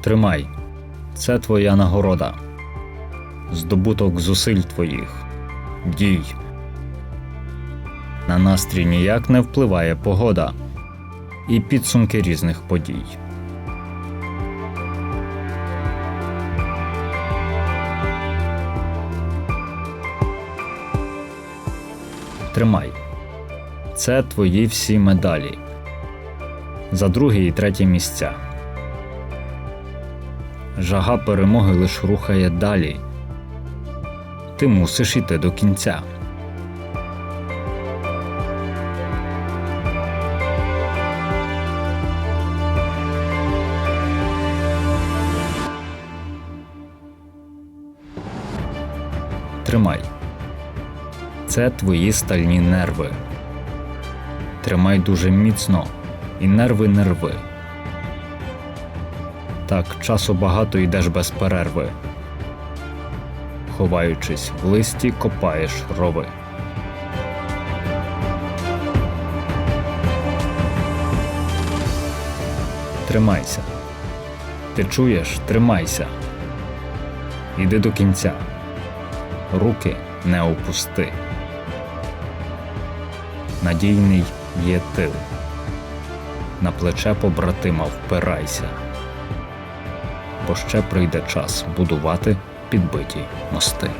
Тримай, це твоя нагорода. Здобуток зусиль твоїх. Дій. На настрій ніяк не впливає погода і підсумки різних подій. Тримай. Це твої всі медалі. За друге і третє місця. Жага перемоги лиш рухає далі. Ти мусиш іти до кінця. Тримай. Це твої стальні нерви. Тримай дуже міцно і нерви нерви. Так, часу багато йдеш без перерви. Ховаючись в листі, копаєш рови. Тримайся. Ти чуєш? Тримайся. Іди до кінця. Руки не опусти. Надійний є тил. На плече побратима впирайся. Бо ще прийде час будувати підбиті мости.